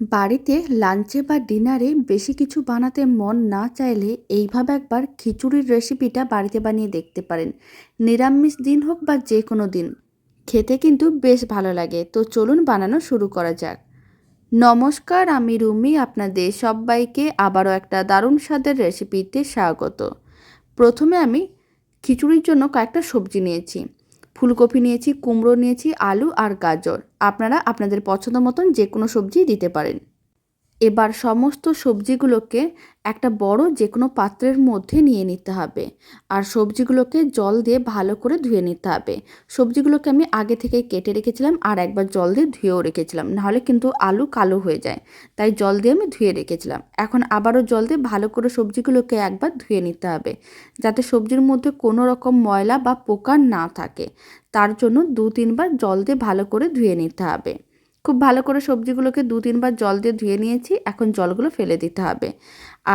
বাড়িতে লাঞ্চে বা ডিনারে বেশি কিছু বানাতে মন না চাইলে এইভাবে একবার খিচুড়ির রেসিপিটা বাড়িতে বানিয়ে দেখতে পারেন। নিরামিষ দিন হোক বা যে কোনো দিন। খেতে কিন্তু বেশ ভালো লাগে। তো চলুন বানানো শুরু করা যাক। নমস্কার, আমি রুমি, আপনাদের সবাইকে আবারও একটা দারুণ স্বাদের রেসিপিতে স্বাগত। প্রথমে আমি খিচুড়ির জন্য কয়েকটা সবজি নিয়েছি। ফুলকপি নিয়েছি, কুমড়ো নিয়েছি, আলু আর গাজর। আপনারা আপনাদের পছন্দ মতন যে কোনো সবজি দিতে পারেন। এবার সমস্ত সবজিগুলোকে একটা বড় যে কোনো পাত্রের মধ্যে নিয়ে নিতে হবে। আর সবজিগুলোকে জল দিয়ে ভালো করে ধুয়ে নিতে হবে। সবজিগুলোকে আমি আগে থেকে কেটে রেখেছিলাম আর একবার জল দিয়ে ধুয়েও রেখেছিলাম। নাহলে কিন্তু আলু কালো হয়ে যায়, তাই জল দিয়ে আমি ধুয়ে রেখেছিলাম। এখন আবারও জল দিয়ে ভালো করে সবজিগুলোকে একবার ধুয়ে নিতে হবে, যাতে সবজির মধ্যে কোনো রকম ময়লা বা পোকা না থাকে। তার জন্য দু তিনবার জল দিয়ে ভালো করে ধুয়ে নিতে হবে। খুব ভালো করে সবজিগুলোকে দু তিনবার জল দিয়ে ধুয়ে নিয়েছি, এখন জলগুলো ফেলে দিতে হবে।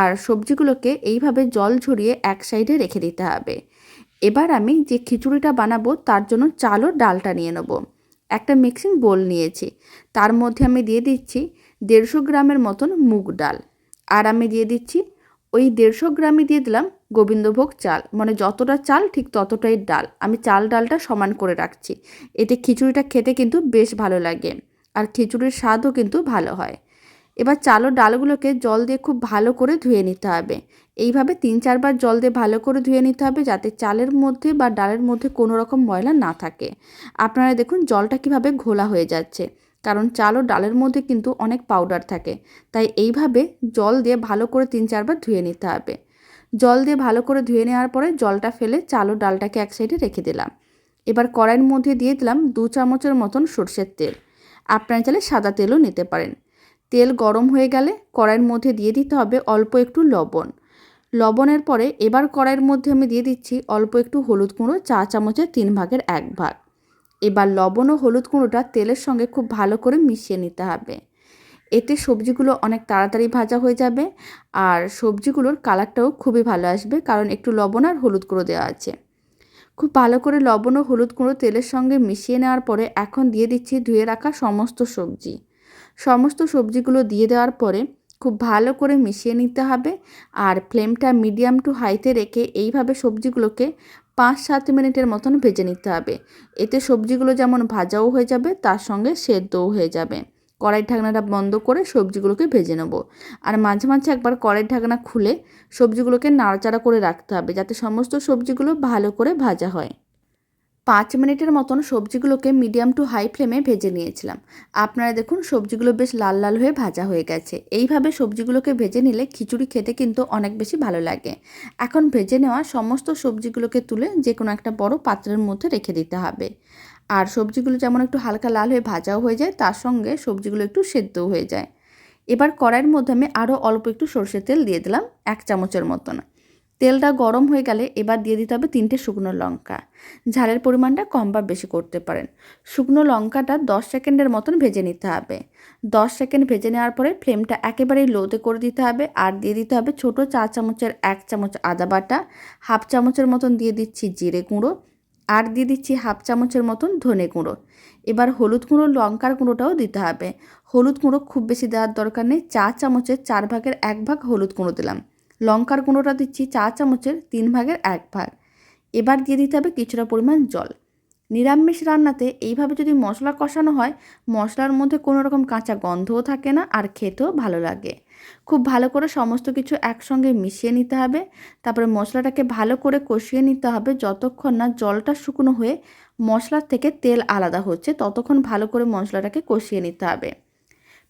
আর সবজিগুলোকে এইভাবে জল ঝরিয়ে এক সাইডে রেখে দিতে হবে। এবার আমি যে খিচুড়িটা বানাবো তার জন্য চাল ও ডালটা নিয়ে নেব। একটা মিক্সিং বোল নিয়েছি, তার মধ্যে আমি দিয়ে দিচ্ছি দেড়শো গ্রামের মতন মুগ ডাল। আর আমি দিয়ে দিচ্ছি ওই দেড়শো গ্রামই দিয়ে দিলাম গোবিন্দভোগ চাল মানে যতটা চাল ঠিক ততটাই ডাল। আমি চাল ডালটা সমান করে রাখছি, এতে খিচুড়িটা খেতে কিন্তু বেশ ভালো লাগে। আর খিচুড়ির স্বাদও কিন্তু ভালো হয়। এবার চালো ডালগুলোকে জল দিয়ে খুব ভালো করে ধুয়ে নিতে হবে। এইভাবে তিন চারবার জল দিয়ে ভালো করে ধুয়ে নিতে হবে যাতে চালের মধ্যে বা ডালের মধ্যে কোনো রকম ময়লা না থাকে। আপনারা দেখুন জলটা কীভাবে ঘোলা হয়ে যাচ্ছে। কারণ চাল ও ডালের মধ্যে কিন্তু অনেক পাউডার থাকে। তাই এইভাবে জল দিয়ে ভালো করে তিন চারবার ধুয়ে নিতে হবে। জল দিয়ে ভালো করে ধুয়ে নেওয়ার পরে জলটা ফেলে চাল ডালটাকে এক সাইডে রেখে দিলাম। এবার কড়াইয়ের মধ্যে দিয়ে দিলাম দু চামচের মতন সর্ষের তেল। আপনারা চাইলে সাদা তেলও নিতে পারেন। তেল গরম হয়ে গেলে কড়াইয়ের মধ্যে দিয়ে দিতে হবে অল্প একটু লবণ। লবণের পরে এবার কড়াইয়ের মধ্যে আমি দিয়ে দিচ্ছি অল্প একটু হলুদ গুঁড়ো, চা চামচের তিন ভাগের এক ভাগ। এবার লবণ ও হলুদ গুঁড়োটা তেলের সঙ্গে খুব ভালো করে মিশিয়ে নিতে হবে। এতে সবজিগুলো অনেক তাড়াতাড়ি ভাজা হয়ে যাবে আর সবজিগুলোর কালারটাও খুবই ভালো আসবে কারণ একটু লবণ আর হলুদ গুঁড়ো দেওয়া আছে। খুব ভালো করে লবণ ও হলুদ গুঁড়ো তেলের সঙ্গে মিশিয়ে নেওয়ার পরে এখন দিয়ে দিচ্ছি ধুয়ে রাখা সমস্ত সবজি। সমস্ত সবজিগুলো দিয়ে দেওয়ার পরে খুব ভালো করে মিশিয়ে নিতে হবে আর ফ্লেমটা মিডিয়াম টু হাইতে রেখে এইভাবে সবজিগুলোকে পাঁচ সাত মিনিটের মতন ভেজে নিতে হবে। এতে সবজিগুলো যেমন ভাজাও হয়ে যাবে, তার সঙ্গে সেদ্ধও হয়ে যাবে। কড়াই ঢাকনাটা বন্ধ করে সবজিগুলোকে ভেজে নেব। আর মাঝে মাঝে একবার কড়াই ঢাকনা খুলে সবজিগুলোকে নাড়াচাড়া করে রাখতে হবে যাতে সমস্ত সবজিগুলো ভালো করে ভাজা হয়। পাঁচ মিনিটের মতন সবজিগুলোকে মিডিয়াম টু হাই ফ্লেমে ভেজে নিয়েছিলাম। আপনারা দেখুন, সবজিগুলো বেশ লাল লাল হয়ে ভাজা হয়ে গেছে। এইভাবে সবজিগুলোকে ভেজে নিলে খিচুড়ি খেতে কিন্তু অনেক বেশি ভালো লাগে। এখন ভেজে নেওয়া সমস্ত সবজিগুলোকে তুলে যে কোনো একটা বড় পাত্রের মধ্যে রেখে দিতে হবে। আর সবজিগুলো যেমন একটু হালকা লাল হয়ে ভাজাও হয়ে যায়, তার সঙ্গে সবজিগুলো একটু সেদ্ধও হয়ে যায়। এবার কড়াইয়ের মধ্যে আমি আরও অল্প একটু সর্ষের তেল দিয়ে দিলাম, এক চামচের মতন। তেলটা গরম হয়ে গেলে এবার দিয়ে দিতে হবে তিনটে শুকনো লঙ্কা। ঝালের পরিমাণটা কম বা বেশি করতে পারেন। শুকনো লঙ্কাটা দশ সেকেন্ডের মতন ভেজে নিতে হবে। দশ সেকেন্ড ভেজে নেওয়ার পরে ফ্লেমটা একেবারেই লোতে করে দিতে হবে আর দিয়ে দিতে হবে ছোটো চা চামচের এক চামচ আদা বাটা, হাফ চামচের মতন দিয়ে দিচ্ছি জিরে গুঁড়ো আর দিয়ে দিচ্ছি হাফ চামচের মতন ধনে গুঁড়ো। এবার হলুদ গুঁড়ো, লঙ্কার গুঁড়োটাও দিতে হবে। হলুদ গুঁড়ো খুব বেশি দেওয়ার দরকার নেই। চা চামচের চার ভাগের এক ভাগ হলুদ গুঁড়ো দিলাম। লঙ্কার গুঁড়োটা দিচ্ছি চা চামচের তিন ভাগের এক ভাগ। এবার দিয়ে দিতে হবে কিছুটা পরিমাণ জল। নিরামিষ রান্নাতে এইভাবে যদি মশলা কষানো হয়, মশলার মধ্যে কোনো রকম কাঁচা গন্ধও থাকে না আর খেতেও ভালো লাগে। খুব ভালো করে সমস্ত কিছু একসঙ্গে মিশিয়ে নিতে হবে। তারপরে মশলাটাকে ভালো করে কষিয়ে নিতে হবে যতক্ষণ না জলটা শুকনো হয়ে মশলার থেকে তেল আলাদা হচ্ছে, ততক্ষণ ভালো করে মশলাটাকে কষিয়ে নিতে হবে।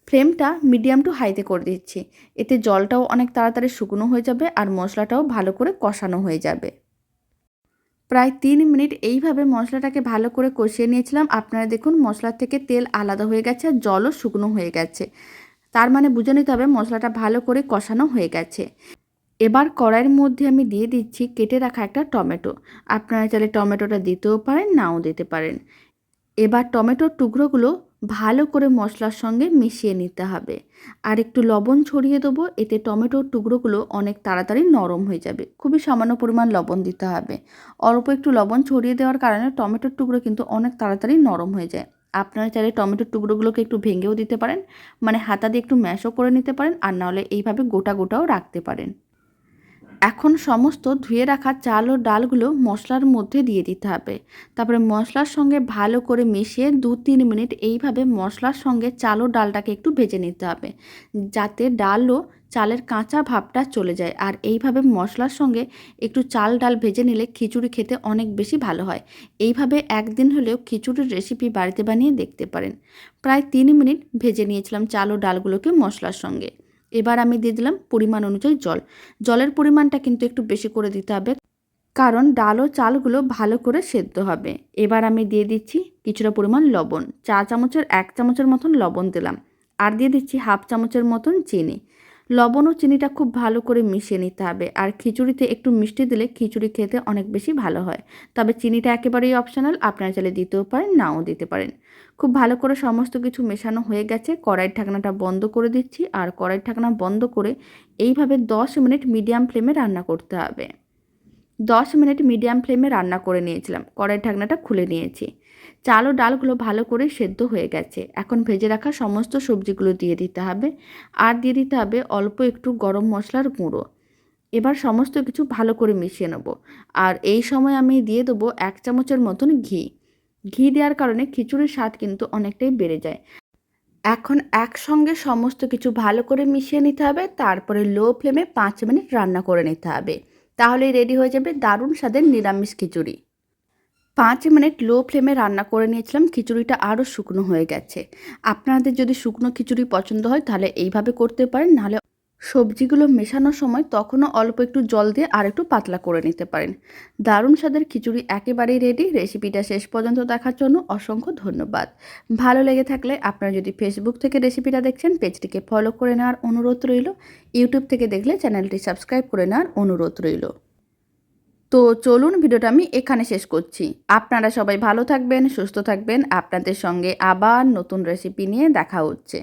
ফ্লেমটা মিডিয়াম টু হাইতে করে দিচ্ছি। এতে জলটাও অনেক তাড়াতাড়ি শুকনো হয়ে যাবে আর মশলাটাও ভালো করে কষানো হয়ে যাবে। প্রায় তিন মিনিট এইভাবে মশলাটাকে ভালো করে কষিয়ে নিয়েছিলাম। আপনারা দেখুন মশলার থেকে তেল আলাদা হয়ে গেছে আর জলও শুকনো হয়ে গেছে। তার মানে বুঝে নিতে হবে মশলাটা ভালো করে কষানো হয়ে গেছে। এবার কড়াইয়ের মধ্যে আমি দিয়ে দিচ্ছি কেটে রাখা একটা টমেটো। আপনারা চাইলে টমেটোটা দিতেও পারেন, নাও দিতে পারেন। এবার টমেটোর টুকরোগুলো ভালো করে মশলার সঙ্গে মিশিয়ে নিতে হবে। আর একটু লবণ ছড়িয়ে দেবো, এতে টমেটোর টুকরোগুলো অনেক তাড়াতাড়ি নরম হয়ে যাবে। খুবই সামান্য পরিমাণ লবণ দিতে হবে। অল্প একটু লবণ ছড়িয়ে দেওয়ার কারণে টমেটোর টুকরো কিন্তু অনেক তাড়াতাড়ি নরম হয়ে যায়। আপনারা চাইলে টমেটোর টুকরোগুলোকে একটু ভেঙেও দিতে পারেন মানে হাতা দিয়ে একটু ম্যাশও করে নিতে পারেন, আর নাহলে এইভাবে গোটা গোটাও রাখতে পারেন। এখন সমস্ত ধুয়ে রাখা চাল ও ডালগুলো মশলার মধ্যে দিয়ে দিতে হবে। তারপরে মশলার সঙ্গে ভালো করে মিশিয়ে দু তিন মিনিট এইভাবে মশলার সঙ্গে চাল ও ডালটাকে একটু ভেজে নিতে হবে। যাতে ডাল ও চালের কাঁচা ভাবটা চলে যায়। আর এইভাবে মশলার সঙ্গে একটু চাল ডাল ভেজে নিলে খিচুড়ি খেতে অনেক বেশি ভালো হয়। এইভাবে একদিন হলেও খিচুড়ির রেসিপি বাড়িতে বানিয়ে দেখতে পারেন। প্রায় তিন মিনিট ভেজে নিয়েছিলাম চাল ও ডালগুলোকে মশলার সঙ্গে। এবার আমি দিয়ে দিলাম পরিমাণ অনুযায়ী জল। জলের পরিমাণটা কিন্তু একটু বেশি করে দিতে হবে, কারণ ডাল ও চালগুলো ভালো করে সেদ্ধ হবে। এবার আমি দিয়ে দিচ্ছি কিছুটা পরিমাণ লবণ, চা চামচের এক চামচের মতন লবণ দিলাম। আর দিয়ে দিচ্ছি হাফ চামচের মতন চিনি। লবণ ও চিনিটা খুব ভালো করে মিশিয়ে নিতে হবে। আর খিচুড়িতে একটু মিষ্টি দিলে খিচুড়ি খেতে অনেক বেশি ভালো হয়। তবে চিনিটা একেবারেই অপশনাল আপনারা চাইলে দিতেও পারেন, নাও দিতে পারেন। খুব ভালো করে সমস্ত কিছু মেশানো হয়ে গেছে। কড়াই ঢাকনাটা বন্ধ করে দিচ্ছি। আর কড়াই ঢাকনা বন্ধ করে এইভাবে দশ মিনিট মিডিয়াম ফ্লেমে রান্না করতে হবে। দশ মিনিট মিডিয়াম ফ্লেমে রান্না করে নিয়েছিলাম। কড়াইয়ের ঢাকনাটা খুলে নিয়েছি। চাল ও ডালগুলো ভালো করে সেদ্ধ হয়ে গেছে। এখন ভেজে রাখা সমস্ত সবজিগুলো দিয়ে দিতে হবে। আর দিয়ে দিতে হবে অল্প একটু গরম মশলার গুঁড়ো। এবার সমস্ত কিছু ভালো করে মিশিয়ে নেব। আর এই সময় আমি দিয়ে দেবো এক চামচের মতন ঘি। ঘি দেওয়ার কারণে খিচুড়ির স্বাদ কিন্তু অনেকটাই বেড়ে যায়। এখন একসঙ্গে সমস্ত কিছু ভালো করে মিশিয়ে নিতে হবে। তারপরে লো ফ্লেমে পাঁচ মিনিট রান্না করে নিতে হবে। তাহলেই রেডি হয়ে যাবে দারুণ স্বাদের নিরামিষ খিচুড়ি। পাঁচ মিনিট লো ফ্লেমে রান্না করে নিয়েছিলাম, খিচুড়িটা আরও শুকনো হয়ে গেছে। আপনাদের যদি শুকনো খিচুড়ি পছন্দ হয়, তাহলে এইভাবে করতে পারেন, নাহলে সবজিগুলো মেশানোর সময় তখনও অল্প একটু জল দিয়ে আর একটু পাতলা করে নিতে পারেন। দারুণ স্বাদের খিচুড়ি একেবারেই রেডি রেসিপিটা শেষ পর্যন্ত দেখার জন্য অসংখ্য ধন্যবাদ। ভালো লেগে থাকলে আপনারা যদি ফেসবুক থেকে রেসিপিটা দেখছেন, পেজটিকে ফলো করে নেওয়ার অনুরোধ রইল। ইউটিউব থেকে দেখলে চ্যানেলটি সাবস্ক্রাইব করে নেওয়ার অনুরোধ রইল। তো চলুন ভিডিওটা আমি এখানে শেষ করছি। আপনারা সবাই ভালো থাকবেন, সুস্থ থাকবেন। আপনাদের সঙ্গে আবার নতুন রেসিপি নিয়ে দেখা হচ্ছে।